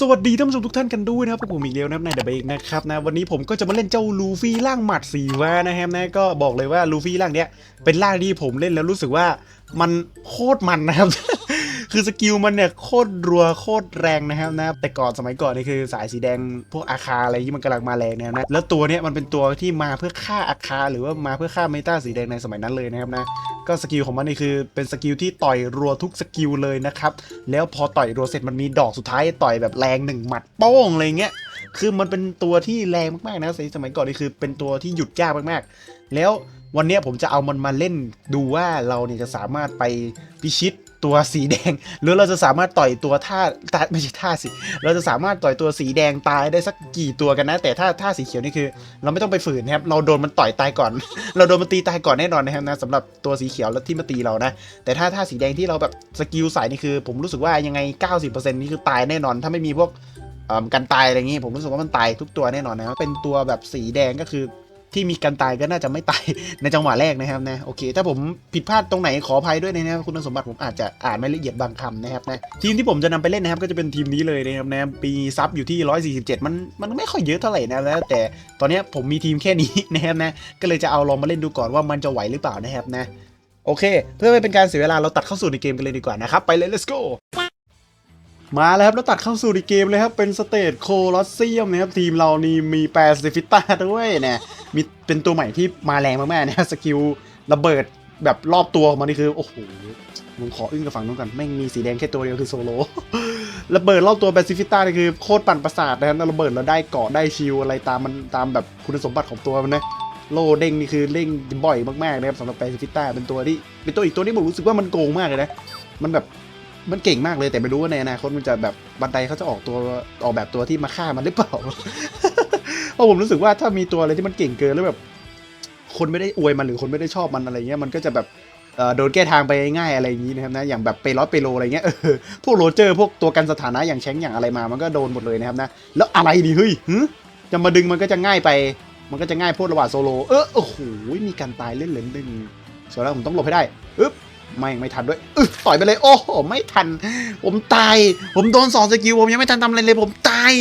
สวัสดีท่านผู้ชมทุกท่านกันด้วยนะครับพวกผมอีกแล้วนะในเดอะเบกนะครับนะวันนี้ผมก็จะมาเล่นเจ้าลูฟี่ร่างหมัดสีว่านะครับนะก็บอกเลยว่าลูฟี่ร่างเนี้ยเป็นร่างที่ผมเล่นแล้วรู้สึกว่ามันโคตรมันนะครับ คือสกิลมันเนี่ยโคตรรัวโคตรแรงนะครับนะแต่ก่อนสมัยก่อนนี่คือสายสีแดงพวกอาคาอะไรที่มันกำลังมาแรงนะครับนะแล้วตัวเนี้ยมันเป็นตัวที่มาเพื่อฆ่าอาคาหรือว่ามาเพื่อฆ่าเมตาสีแดงในสมัยนั้นเลยนะครับนะก็สกิลของมันนี่คือเป็นสกิลที่ต่อยรัวทุกสกิลเลยนะครับแล้วพอต่อยรัวเสร็จมันมีดอกสุดท้ายต่อยแบบแรงหนึ่งหมัดโป้งอะไรเงี้ยคือมันเป็นตัวที่แรงมากๆนะสมัยก่อนนี่คือเป็นตัวที่หยุดยากมากๆ แล้ววันนี้ผมจะเอามันมาเล่นดูว่าเราเนี่ยจะสามารถไปพิชิต ตัวสีแดง หรือเราจะสามารถต่อยตัวท่าท่าไม่ใช่ท่าสิ เราจะสามารถต่อยตัวสีแดงตายได้สักกี่ตัวกันนะ แต่ถ้าท่าสีเขียวนี่คือ เราไม่ต้องไปฝืนนะครับ เราโดนมันต่อยตายก่อน เราโดนมันตีตายก่อนแน่นอนนะครับนะสำหรับตัวสีเขียวแล้วที่มาตีเรานะ แต่ถ้าท่าสีแดงที่เราแบบสกิลใส่นี่คือ ผมรู้สึกว่ายังไง 90%นี่คือตายแน่นอน ถ้าไม่มีพวกกันตายอะไรอย่างงี้ ผมรู้สึกว่ามันตายทุกตัวแน่นอนนะเป็นตัวแบบสีแดงก็คือ ที่มีกันตายก็น่าจะไม่ตายในจังหวะแรกนะครับนะโอเค ถ้าผมผิดพลาดตรงไหนขออภัยด้วยนะครับคุณสมบัติผมอาจจะอ่านไม่ละเอียดบางคำนะครับนะทีมที่ผมจะนำไปเล่นนะครับก็จะเป็นทีมนี้เลยนะครับนะปีซับอยู่ที่ 147 มันมันไม่ค่อยเยอะเท่าไหร่นะแล้วแต่ตอนนี้ผมมีทีมแค่นี้นะครับนะก็เลยจะเอาลองมาเล่นดูก่อนว่ามันจะไหวหรือเปล่านะครับนะโอเค เพื่อไม่เป็นการเสียเวลาเราตัดเข้าสู่ในเกมกันเลยดีกว่านะครับไปเลย let's go มาแล้วครับแล้วตัดเข้าสู่ในเกมเลยครับ เป็นสเตทโคลอสเซียมนะครับ ทีมเรานี่มีแปซิฟิต้าด้วยเนี่ยมีเป็นตัวใหม่ที่มาแรงมากๆนะสกิลระเบิดแบบรอบตัวของมันนี่คือ โอ้โหผมขออึ้งกับฝั่งนู้นก่อนแม่งมีสีแดงแค่ตัวเดียวคือโซโลระเบิดรอบตัวแปซิฟิต้านี่คือโคตรปั่นประสาทนะครับระเบิดแล้วได้เกาะได้ชิลอะไรตามมันตามแบบคุณสมบัติของตัวมันนะโลเด้งนี่คือเด้งบ่อยมากๆนะครับสำหรับแปซิฟิต้าเป็นตัวที่เป็นตัวอีกตัวที่ผมรู้สึกว่ามันโกงมากเลยนะมันแบบ มันเก่งมากเลยแต่ไม่รู้ว่าในอนาคตมันจะแบบบันไดเขาจะออกตัวออกแบบตัวที่มาฆ่ามันหรือเปล่าเพราะผมรู้สึกว่าถ้ามีตัวอะไรที่มันเก่งเกินแล้วแบบ คนไม่ได้อวยมันหรือคนไม่ได้ชอบมันอะไรเงี้ยมันก็จะแบบโดนแก้ทางไปง่ายอะไรอย่างนี้นะครับนะอย่างแบบเปรอสเปโลอะไรเงี้ยเออพวกโรเจอร์พวกตัวกันสถานะอย่างแชงอย่างอะไรมา มันก็โดนหมดเลยนะครับนะแล้วอะไรดีเฮ้ยหึจะมาดึงมันก็จะง่ายไป มันก็จะง่ายโพดระหว่างโซโลเออโอ้โหมีการตายเล่นเหลนดึงส่วนแล้วผมต้องหลบให้ได้ ไม่ไม่ทันด้วยอึต่อยไปเลยโอ้โหไม่ทัน ผมตาย ผมโดนสองสกิลผมยังไม่ทันทำอะไรเลยผมตาย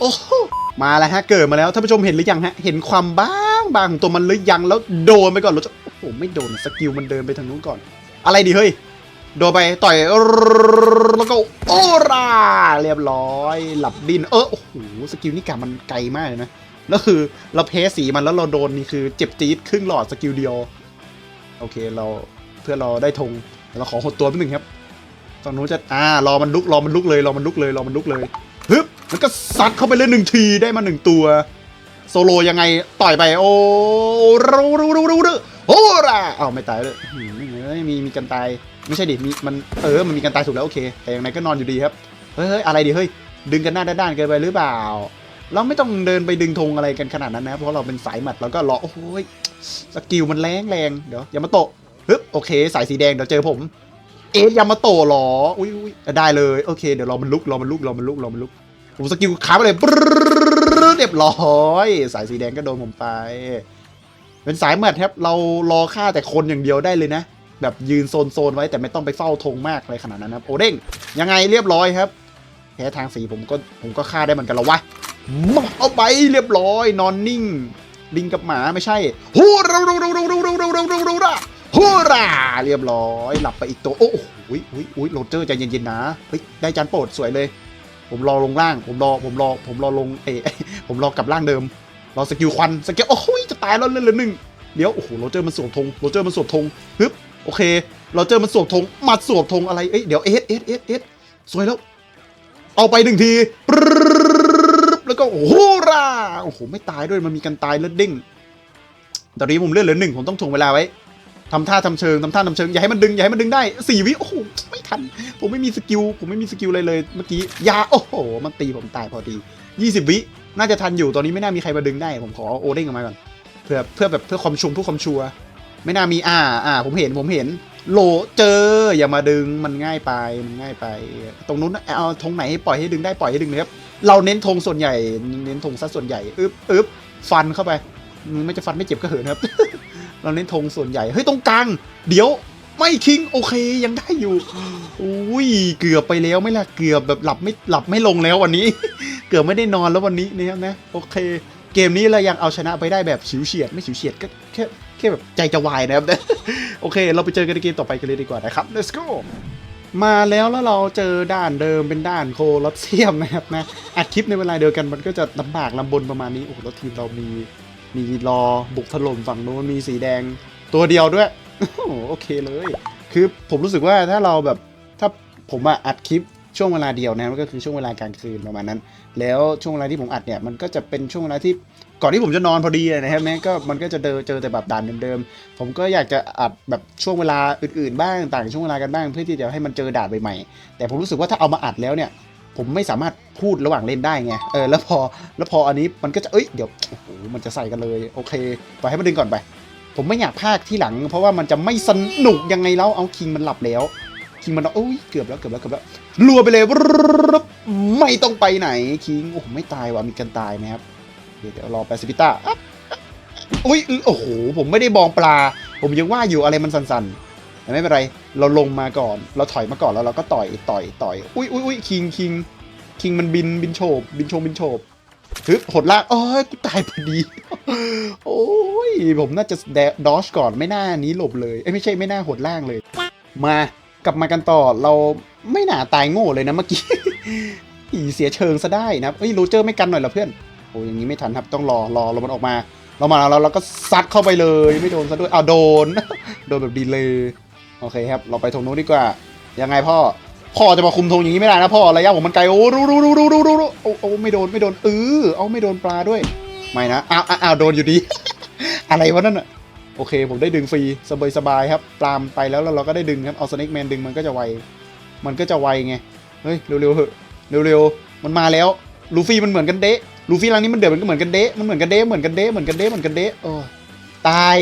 โอ้โมาแล้วฮะเกิดมาแล้วท่านผู้ชมเห็นหรือยังฮะเห็นความบ้างบางของตัวมันหรือยังแล้วโดนไปก่อนแล้วจะโอ้โหไม่โดนสกิลมันเดินไปทางนู้นก่อน อะไรดีเฮ้ยโดนไปต่อยแล้วก็โอราเรียบร้อย หลับดินเออโอ้โหสกิลนี่กะมันไกลมากเลยนะแล้วคือเราเพสสีมันแล้วเราโดนนี่คือเจ็บจี๊ดครึ่งหลอดสกิลเดียว โอเคเรา พื่อราได้ธงเราขอหดตัวนิดนึงครับตอนนู้นจะอ่ารอมันลุกรอมันลุกเลยรอมันลุกเลยรอมันลุกเลยฮึบแล้วก็ซัดเข้าไปเลยหนึ่งทีได้มาหนึ่งตัว โซโลยังไงต่อยไปโอ้รู้รู้รู้รูรูโอ้ร่าเอ้าไม่ตายเลยมีมีกันตายไม่ใช่ดิมีมันเออมันมีกันตายถูกแล้วโอเค แต่ยังไงก็นอนอยู่ดีครับเฮ้ยอะไรดิเฮ้ยดึงกันหน้าด้านๆเกินไปหรือเปล่า เราไม่ต้องเดินไปดึงธงอะไรกันขนาดนั้นนะเพราะเราเป็นสายหมัดเราก็รอโอ้ยสกิลมันแรงแรงเดี๋ยวอย่ามาโตะ ฮึบโอเค สายสีแดงเดี๋ยวเจอผม เอ๊ะยามาโตหรอ อุ้ยได้เลยโอเคเดี๋ยวรอมันลุกรอมันลุกรอมันลุกรอมันลุกผมสกิลค้าไปเลยปรึ๊ดเรียบร้อยสายสีแดงก็โดนผมไป เป็นสายหมัดครับ เรารอฆ่าแต่คนอย่างเดียวได้เลยนะ แบบยืนโซนโซนไว้แต่ไม่ต้องไปเฝ้าธงมากอะไรขนาดนั้นนะโอเด้งยังไงเรียบร้อยครับแพ้ทางสีผมก็ผมก็ฆ่าได้เหมือนกันล้วะเอาไปเรียบร้อย นอนนิ่ง ลิงกับหมาไม่ใช่ฮูราฮูราฮูราฮูราฮูราฮูราฮูราฮูรา ฮูราเรียบร้อย หลับไปอีกตัว โอ้โหอุ้ยอุ้ยอุ้ยโรเจอร์ใจเย็นๆนะเฮ้ยได้จานโปรดสวยเลย ผมรอลงล่าง ผมรอผมรอผมรอลงเอผมรอกลับล่างเดิม รอสกิลควันสกิลโอ้โหจะตายแล้วเล่นเลยหนึ่งเดี๋ยวโอ้โหโรเจอร์มันสวมธงโรเจอร์มันสวมธงฮึบโอเคโรเจอร์มันสวมธงมาสวมธงอะไรเอ้ยเดี๋ยวเอสเอสเอสเอสสวยแล้ว เอาไปหนึ่งทีแล้วก็โอ้โหราโอ้โหไม่ตายด้วยมันมีกันตายเลือดเด้งตอนนี้ผมเลือดเหลือหนึ่งผมต้องถ่วงเวลาไว้ ทำท่าทำเชิงทำท่าทำเชิงอย่าให้มันดึงอย่าให้มันดึงได้สี่วิโอ้โหไม่ทัน ผมไม่มีสกิลผมไม่มีสกิลอะไรเลยเมื่อกี้ยาโอ้โห มันตีผมตายพอดียี่สิบวิน่าจะทันอยู่ตอนนี้ไม่น่ามีใครมาดึงได้ผมขอโอเด้งออกมาก่อนเพื่อเพื่อแบบเพื่อความชุมเพื่อความชัวไม่น่ามีอ่าอ่าผมเห็นผมเห็น โหลเจอ อย่ามาดึงมันง่ายไปมันง่ายไป ตรงนู้นเอาธงไหนให้ปล่อยให้ดึงได้ปล่อยให้ดึงเลยครับเราเน้นธงส่วนใหญ่ เน้นธงซะส่วนใหญ่อึ๊บอึ๊บฟันเข้าไป ไม่จะฟันไม่เจ็บก็เหินครับ เราเน้นธงส่วนใหญ่ เฮ้ย ตรงกลาง เดี๋ยวไม่คิง โอเคยังได้อยู่อุ้ยเกือบไปแล้วไม่ละเกือบแบบหลับไม่หลับไม่ลงแล้ววันนี้ เกือบไม่ได้นอนแล้ววันนี้นะครับนะโอเค เกมนี้เรายังเอาชนะไปได้แบบฉิวเฉียดไม่ฉิวเฉียดก็แค่แค่แบบใจจะวายนะครับโอเค เราไปเจอกันในเกมต่อไปกันเลยดีกว่านะครับ let's go มาแล้วแล้วเราเจอด่านเดิมเป็นด่านโคลอสเซียมนะครับนะอัดคลิปในเวลาเดียวกันมันก็จะลำบากลำบนประมาณนี้โอ้โหแล้วทีมเรามี มีรอบุกถล่มฝั่งโน้นมีสีแดงตัวเดียวด้วยโอเคเลย คือผมรู้สึกว่าถ้าเราแบบถ้าผมอะอัดคลิปช่วงเวลาเดียวนะมันก็คือช่วงเวลากลางคืนประมาณนั้น แล้วช่วงเวลาที่ผมอัดเนี่ยมันก็จะเป็นช่วงเวลาที่ก่อนที่ผมจะนอนพอดีนะครับแม่ก็มันก็จะเจอเจอแต่แบบด่านเดิมๆผมก็อยากจะอัดแบบช่วงเวลาอื่นๆบ้างต่างช่วงเวลากันบ้างเพื่อที่จะให้มันเจอด่านใหม่ๆแต่ผมรู้สึกว่าถ้าเอามาอัดแล้วเนี่ย ผมไม่สามารถพูดระหว่างเล่นได้ไง เออ แล้วพอ แล้วพออันนี้มันก็จะ เอ้ย เดี๋ยว โอ้โห มันจะใส่กันเลย โอเค ปล่อยให้มันดึงก่อนไป ผมไม่อยากพากที่หลัง เพราะว่ามันจะไม่สนุกยังไงแล้ว เอาคิงมันหลับแล้ว คิงมันโอ้ย เกือบแล้ว เกือบแล้ว เกือบแล้ว รัวไปเลย ไม่ต้องไปไหน คิง โอ้โห ไม่ตายว่ะ มีกันตายนะครับ เดี๋ยวรอแปซิพิต้าอะอุ้ย โอ้โห ผมไม่ได้มองปลา ผมยังว่าอยู่อะไรมันสันๆ แต่ไม่เป็นไร เราลงมาก่อน เราถอยมาก่อนแล้วเราก็ต่อยต่อยต่อย อุ้ยอุ้ยอุ้ยคิงคิงคิงมันบินบินโฉบบินโฉบบินโฉบฮึหดล่างอ้ยกูตายพอดี โอ้ยผมน่าจะดอชก่อนไม่น่านี้หลบเลยเอ้ยไม่ใช่ไม่น่าหดล่างเลย มากลับมากันต่อเราไม่น่าตายโง่เลยนะเมื่อกี้อีเสียเชิงซะได้นะเฮ้ยโรเจอร์ไม่กันหน่อยเหรอเพื่อนโอ้ยอย่างนี้ไม่ทันครับต้องรอรอรอมันออกมาเรามาแล้วเราก็ซัดเข้าไปเลย ไม่โดนซะด้วยอ้าวโดน โดนแบบดีเลย โอเคครับ เราไปตรงนู้นดีกว่า ยังไงพ่อ พ่อจะมาคุมธงอย่างนี้ไม่ได้นะพ่อ ระยะผมมันไกล โอ้รู้รู้รู้รู้รู้รู้โอ้โอ้ไม่โดน ไม่โดนเออเอาไม่โดนปลาด้วย ไม่นะ อ้าวอ้าวโดนอยู่ดี อะไรวะนั่นอะโอเค ผมได้ดึงฟรีสบายสบายๆครับ ปลามไปแล้วแล้วเราก็ได้ดึงครับ เอาสเน็กแมนดึงมันก็จะไว มันก็จะไวไง เฮ้ย เร็วๆเหอะเร็วๆ มันมาแล้ว ลูฟี่มันเหมือนกันเดะ ลูฟี่รังนี้มันเดือดมันก็เหมือนกันเดะ มันเหมือนกันเดะ เหมือนกันเดะ เหมือนกันเดะ เหมือนกันเดะ โอ้ ตาย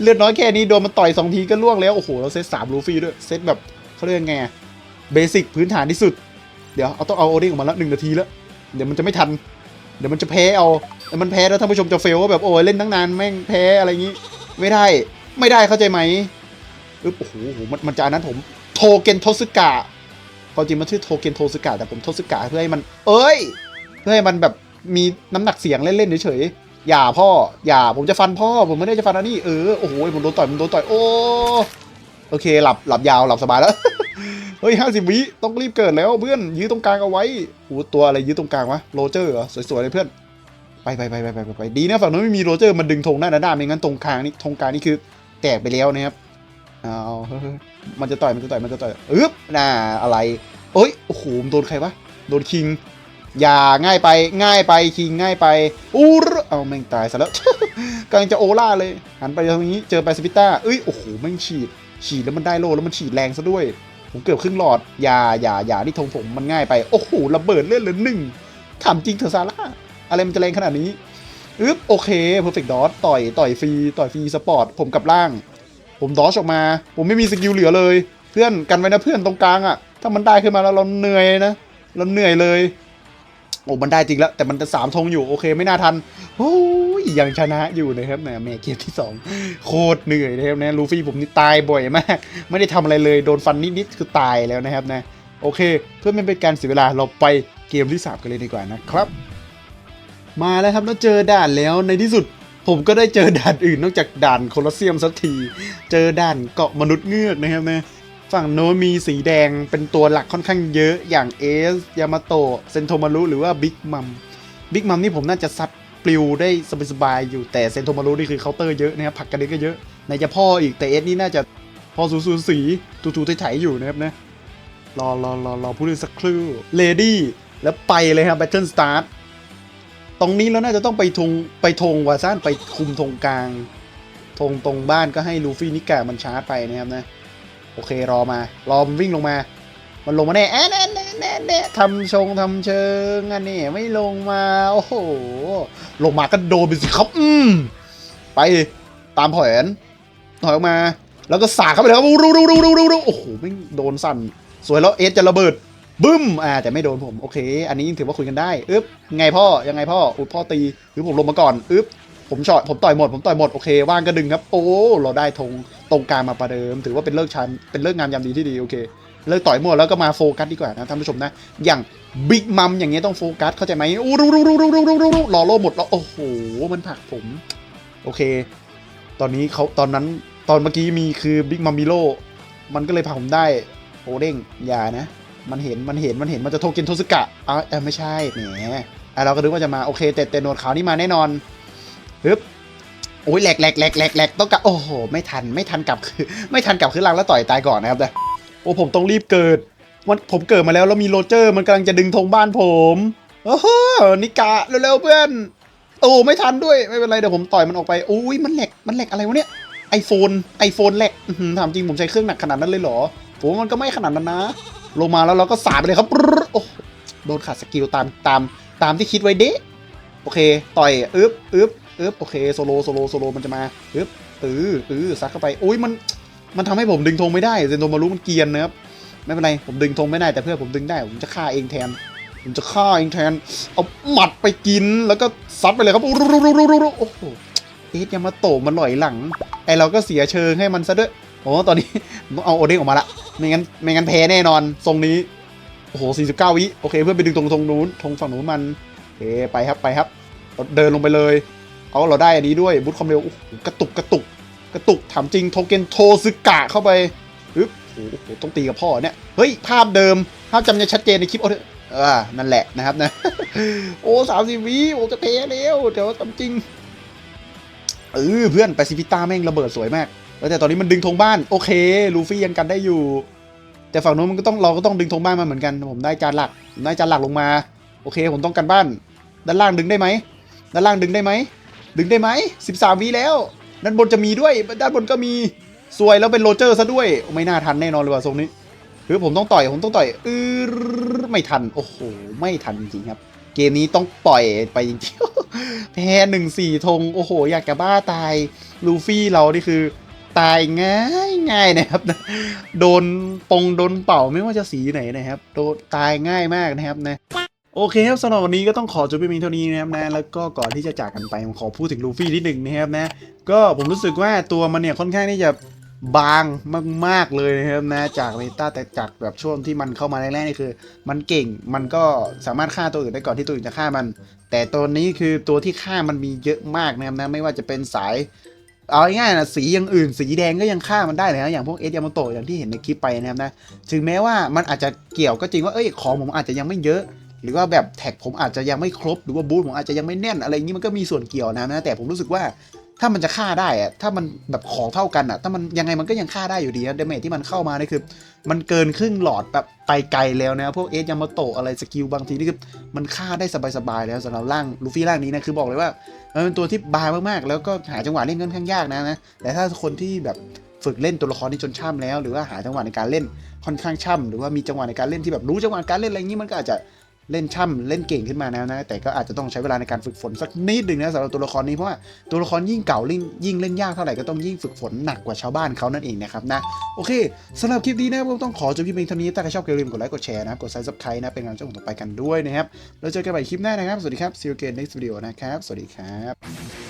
เลือดน้อยแค่นี้โดนมันต่อยสองทีก็ล่วงแล้วโอ้โหเราเซตสามลูฟี่ด้วยเซตแบบเขาเรียกไงเบสิกพื้นฐานที่สุด เดี๋ยวเอาต้องเอาโอเด้งออกมาแล้วหนึ่งนาทีแล้ว เดี๋ยวมันจะไม่ทัน เดี๋ยวมันจะแพ้เอาแล้วมันแพ้แล้วท่านผู้ชมจะเฟลว่าแบบโอ้ยเล่นตั้งนานแม่งแพ้อะไรอย่างงี้ ไม่ได้ไม่ได้เข้าใจไหมอึ๊บโอ้โหโอ้โหมันมันจะอันนั้นผมโทเกนโทสึกะความจริงมันชื่อโทเกนโทสึกะแต่ผมโทสึกะเพื่อให้มัน เอ้ย เพื่อให้มันแบบมีน้ำหนักเสียงเล่นๆเฉยๆ อย่าพ่อ อย่าผมจะฟันพ่อ ผมไม่ได้จะฟันอันนี้เออโอ้โหผมโดนต่อยผมโดนต่อยโอ้โอเคหลับหลับยาวหลับสบายแล้วเฮ้ยห้าสิบวิต้องรีบเกิดแล้วเพื่อนยื้อตรงกลางเอาไว้โอ้ตัวอะไรยื้อตรงกลางวะโรเจอร์เหรอสวยๆเลยเพื่อนไปไปไปไปไปไปไปดีนะฝั่งนู้นไม่มีโรเจอร์มันดึงธงได้นะด้าไม่งั้นตรงกลางนี่ธงกลางนี่คือแตกไปแล้วนะครับเอาเฮ้ยมันจะต่อยมันจะต่อยมันจะต่อยอึ๊บน่าอะไรเอ้ยโอ้โหมันโดนใครวะโดนคิง อย่าง่ายไปง่ายไปคิงง่ายไปอู้รเอาแม่งตายซะแล้วกำลังจะโอล่าเลย หันไปทางนี้เจอไปสปิต้าเอ้ยโอ้โหแม่งฉีด ฉีดแล้วมันได้โลแล้วมันฉีดแรงซะด้วย ผมเกือบครึ่งหลอดอย่าอย่าอย่าที่ธงผมมันง่ายไปโอ้โหระเบิดเลือดเหลือหนึ่งถามจริงเถอะซาร่าอะไรมันจะแรงขนาดนี้อึ๊บโอเคเพอร์เฟกต์ดอสต่อยต่อยฟรีต่อยฟรีสปอร์ตผมกลับล่าง ผมดอชออกมา ผมไม่มีสกิลเหลือเลย เพื่อนกันไว้นะเพื่อนตรงกลางอะ ถ้ามันได้ขึ้นมาแล้วเราเหนื่อยนะเราเหนื่อยเลย โอ้มันได้จริงแล้ว แต่มันจะสามธงอยู่โอเคไม่น่าทันโอ้ยยังชนะอยู่นะครับแหมแม่เกมที่สองโคตรเหนื่อยนะครับนะลูฟี่ผมนี่ตายบ่อยมาก ไม่ได้ทำอะไรเลยโดนฟันนิดๆคือตายแล้วนะครับนะโอเค เพื่อไม่เป็นการเสียเวลาเราไปเกมที่สามกันเลยดีกว่านะครับ มาแล้วครับแล้วเจอด่านแล้วในที่สุดผมก็ได้เจอด่านอื่นนอกจากด่านโคลอสเซียมสักที เจอด่านเกาะมนุษย์เงือกนะครับนะ ฝั่งโน้นมีสีแดงเป็นตัวหลักค่อนข้างเยอะอย่างเอสยามาโตะเซนโทมารุหรือว่าบิ๊กมัมบิ๊กมัมนี่ผมน่าจะซัดปลิวได้สบายๆอยู่แต่เซนโทมารุนี่คือเคาน์เตอร์เยอะนะครับผักกันเด็กก็เยอะไหนจะพ่ออีกแต่เอสนี่น่าจะพอสูสูสีตูๆไถๆอยู่นะครับนะรอรอรอรอพูดสักครู่เลดี้แล้วไปเลยครับแบทเทิลสตาร์ทตรงนี้แล้วน่าจะต้องไปทงไปทงวาซ่านไปคุมธงกลางธงตรงบ้านก็ให้ลูฟี่นิกามันช้าไปนะครับนะ โอเครอมา รอมันวิ่งลงมา มันลงมาแน่แอะแน่แน่แน่แน่ทำชงทำเชิงอันนี้ไม่ลงมา โอ้โห ลงมาก็โดนไปสิครับ อืม ไปตามแผนถอยออกมา แล้วก็สาดเข้าไปเลยครับรูรูรูรูรูรูโอ้โหไม่โดนสั่น สวยแล้วเอสจะระเบิด บึ้ม อ่า แต่ไม่โดนผม โอเค อันนี้ยังถือว่าคุยกันได้ อึ๊บ ไงพ่อ ยังไงพ่อ อุ๊ดพ่อตี หรือผมลงมาก่อน อึ๊บ ผมช็อตผมต่อยหมด ผมต่อยหมด โอเค ว่างก็ดึงครับ โอ้ เราได้ธง ตรงกลางมาประเดิม ถือว่าเป็นเลิกชันเป็นเลิกงามยามดีที่ดีโอเค เลิกต่อยมั่วแล้วก็มาโฟกัสดีกว่านะท่านผู้ชมนะ อย่างบิ๊กมัมอย่างเงี้ยต้องโฟกัสเข้าใจไหมอู้รู้รู้รู้รู้รู้รู้รู้รู้รอโลหมดแล้วโอ้โหมันผักผม โอเค ตอนนี้เขาตอนนั้นตอนเมื่อกี้มีคือบิ๊กมัมมิโลมันก็เลยผักผมได้โอเด้งอย่านะ มันเห็นมันเห็นมันเห็นมันจะโทเกนโทสึกะอ้าวเอ้ยไม่ใช่แหมอะเราก็นึกว่าจะมาโอเคแต่แต่หนวดขาวนี่มาแน่นอนฮึบ โอ้ยแหลกแหลกแหลกแหลกแหลกต้องกลับโอ้โหไม่ทันไม่ทันกลับคือไม่ทันกลับขึ้นลังแล้วต่อยตายก่อนนะครับแต่โอ้ผมต้องรีบเกิดมันผมเกิดมาแล้วแล้วมีโรเจอร์มันกำลังจะดึงธงบ้านผมโอ้โหนิกะเร็วๆเพื่อนโอ้ไม่ทันด้วยไม่เป็นไรเดี๋ยวผมต่อยมันออกไปโอ้ยมันแหลกมันแหลกอะไรวะเนี่ยไอโฟนไอโฟนแหลกถามจริงผมใช้เครื่องหนักขนาดนั้นเลยเหรอผมมันก็ไม่ขนาดนั้นนะ ลงมาแล้วเราก็สาดไปเลยครับโอ้โดนขาดสกิลตามตามตามที่คิดไว้เดะโอเค ต่อยอึ๊บอึ๊บ อึ๊บโอเคโซโลโซโลโซโลมันจะมาอึ๊บตื้อตื้อซัดเข้าไปโอ้ยมันมันทำให้ผมดึงธงไม่ได้เซนโตมารู้มันเกียนนะครับไม่เป็นไรผมดึงธงไม่ได้แต่เพื่อนผมดึงได้ผมจะฆ่าเองแทน ผมจะฆ่าเองแทนเอาหมัดไปกินแล้วก็ซัดไปเลยครับรูรูรูรูโอ้โหเอ๊ะยามาโตมันหลอยหลังไอเราก็เสียเชิงให้มันซะด้วยโอ้ตอนนี้ต้องเอาโอเด้งออกมาละไม่งั้นไม่งั้นแพ้แน่นอนทรงนี้โอ้โห49วิโอเคเพื่อนไปดึงตรงตรงนู้นตรงฝั่งนู้นมันโอเคไปครับไปครับ เดินลงไปเลย เอาเราได้อันนี้ด้วยบูทความเร็วโอ้โหกระตุกกระตุก กระตุกถามจริงโทเกนโทซึกะเข้าไปอึ๊บโอ้โหต้องตีกับพ่อเนี่ยเฮ้ยภาพเดิมภาพจำยังชัดเจนในคลิปเอาเถอะอ่านั่นแหละนะครับนะ โอ้สามสิบวิโอ้จะเทแล้วเดี๋ยวทำจริงเออเพื่อนแปซิฟิต้าแม่งระเบิดสวยมากแล้วแต่ตอนนี้มันดึงธงบ้านโอเค ลูฟี่ยังกันได้อยู่ แต่ฝั่งโน้นมันก็ต้องเราก็ต้องดึงธงบ้านมาเหมือนกัน ผมได้จานหลักผมได้จานหลักลงมา โอเค ผมต้องกันบ้าน ด้านล่างดึงได้ไหมด้านล่างดึงได้ไหม ดึงได้ไหมสิบสามวิแล้ว ด้านบนจะมีด้วย ด้านบนก็มีสวยแล้วเป็นโรเจอร์ซะด้วย ไม่น่าทันแน่นอนเลยว่ะทรงนี้คือผมต้องต่อยผมต้องต่อยอือไม่ทัน โอ้โห ไม่ทันจริงๆครับ เกมนี้ต้องปล่อยไปจริงๆแพ้หนึ่งสี่ธงโอ้โห อยากจะบ้าตายลูฟี่เรานี่คือ ตายง่ายง่ายนะครับ โดนปงโดนเป่าไม่ว่าจะสีไหนนะครับโดนตายง่ายมากนะครับนะ โอเคครับสำหรับวันนี้ก็ต้องขอจบไปเพียงเท่านี้นะครับนะแล้วก็ก่อนที่จะจากกันไปผมขอพูดถึงลูฟี่นิดหนึ่งนะครับนะก็ผมรู้สึกว่าตัวมันเนี่ยค่อนข้างที่จะบางมากๆเลยนะครับนะจากเมตาแต่จากแบบช่วงที่มันเข้ามาแรกๆนี่คือ มันเก่งมันก็สามารถฆ่าตัวอื่นได้ก่อนที่ตัวอื่นจะฆ่ามัน แต่ตัวนี้คือตัวที่ฆ่ามันมีเยอะมากนะครับนะไม่ว่าจะเป็นสายเอาง่ายๆนะสีอย่างอื่น สีแดงก็ยังฆ่ามันได้เลยนะอย่างพวกเอสยามาโตอย่างที่เห็นในคลิปไปนะครับนะถึงแม้ว่ามันอาจจะเกี่ยวก็จริงว่าเอ้ยของผมอาจจะยังไม่เยอะ หรือว่าแบบแท็กผมอาจจะยังไม่ครบ หรือว่าบูธผมอาจจะยังไม่แน่นอะไรอย่างนี้มันก็มีส่วนเกี่ยวนะนะ แต่ผมรู้สึกว่าถ้ามันจะฆ่าได้อะถ้ามันแบบของเท่ากันอะถ้ามันยังไงมันก็ยังฆ่าได้อยู่ดีนะเดเมจที่มันเข้ามานี่คือ มันเกินครึ่งหลอดแบบไปไกลแล้วนะ พวกเอสยามาโตะอะไรสกิลบางทีนี่คือมันฆ่าได้สบายๆแล้วสำหรับร่างลูฟี่ร่างนี้นะคือบอกเลยว่ามันเป็นตัวที่บางมากๆ แล้วก็หาจังหวะเล่นค่อนข้างยากนะนะแต่ถ้าคนที่แบบฝึกเล่นตัวละครนี้จนช่ำแล้ว หรือว่าหาจังหวะในการเล่นค่อนข้างช่ำหรือว่ามีจังหวะในการเล่นที่แบบรู้จังหวะการเล่นอะไรอย่างนี้มันก็อาจจะ เล่นช่ำเล่นเก่งขึ้นมาแล้วนะ แต่ก็อาจจะต้องใช้เวลาในการฝึกฝนสักนิดหนึ่งนะสำหรับตัวละครนี้เพราะว่าตัวละครยิ่งเก่ายิ่งยิ่งเล่นยากเท่าไหร่ก็ต้องยิ่งฝึกฝนหนักกว่าชาวบ้านเขานั่นเองนะครับนะโอเคสำหรับคลิปนี้นะผมต้องขอจบพี่เพียงเท่านี้ถ้าใครชอบอย่าลืมกดไลค์กดแชร์นะครับกดซับสไครต์นะเป็นกำลังใจของต่อไปกันด้วยนะครับแล้วเจอกันใหม่คลิปหน้านะครับสวัสดีครับซีลเกนในสตูดิโอนะครับสวัสดีครับ